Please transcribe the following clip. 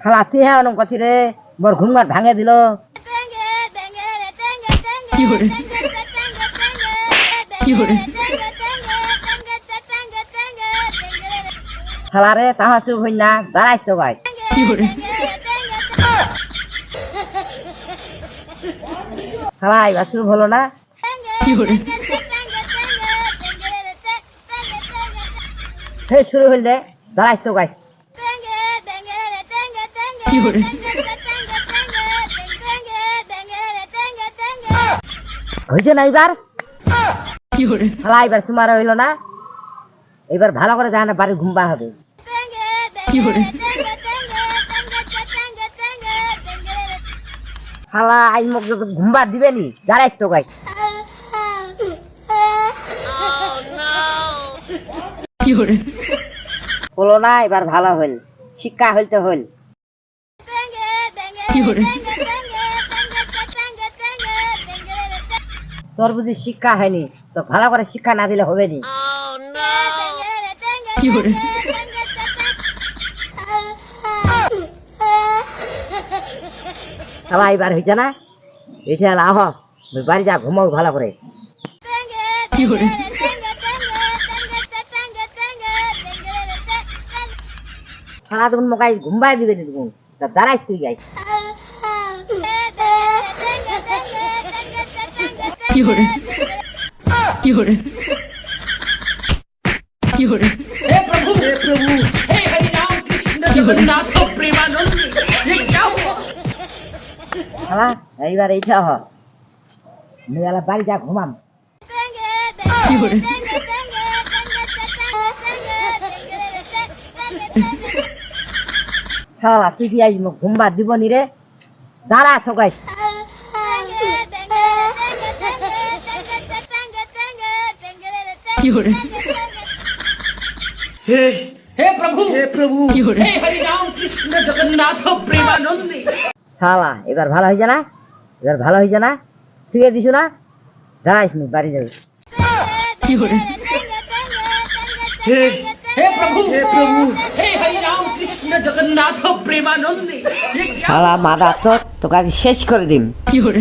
শালা হ্যাঁ অনম করছি রে মোর ঘুমঘাট ভাঙে দিল। শালা রে তাহা চুপ হই না দাঁড়াইছ তো ভাই শালা এবার চুপ হলো না হে শুরু হইল রে দাঁড়াইছ তো ভাই হয়েছে না এবার শালা এবার সুমার হইল না? এবার ভালো করে জানা বাড়ি ঘুমবা হবে। শালা আই মুখ যত ঘুমবা দিবে নি দাঁড়াইছ তো ভাই হলো না এবার ভালো হইল শিক্ষা হইতে হইল তোর বুঝি শিক্ষা হয়নি তো ভালো করে শিক্ষা না দিলে হবে নি। শালা এবার হয়েছে না? এটা হলো আহ বাড়ি যা ঘুমাও ভালো করে। সারাদিন মোকাই ঘুমবাই দিবে দেখুন তা দাঁড়াইস তুই যাই কি হরে? কি হরে? কি হরে? হে প্রভু! হে প্রভু! হে হরি কৃষ্ণ প্রেমানন্দ। শালা এইবার এইটা হ। মেয়ালা বাড়ি যা ঘুমাম। কি হরে? শালা তুই কি আজ দিব নি রে। দাঁড়া থকাইস হে হে প্রভু! হে প্রভু। হে হরি? রাম কৃষ্ণ জগন্নাথ শালা এবার ভালো হয়েছে না? এবার ভালো হয়েছে না? শুয়ে দিছো না? দাঁড়াইস নি বাড়ি যাবি হে হে প্রভু। হে প্রভু। হে জগন্নাথ প্রেমানন্দে। মারা তো তোকে শেষ করে দিম। কি করে?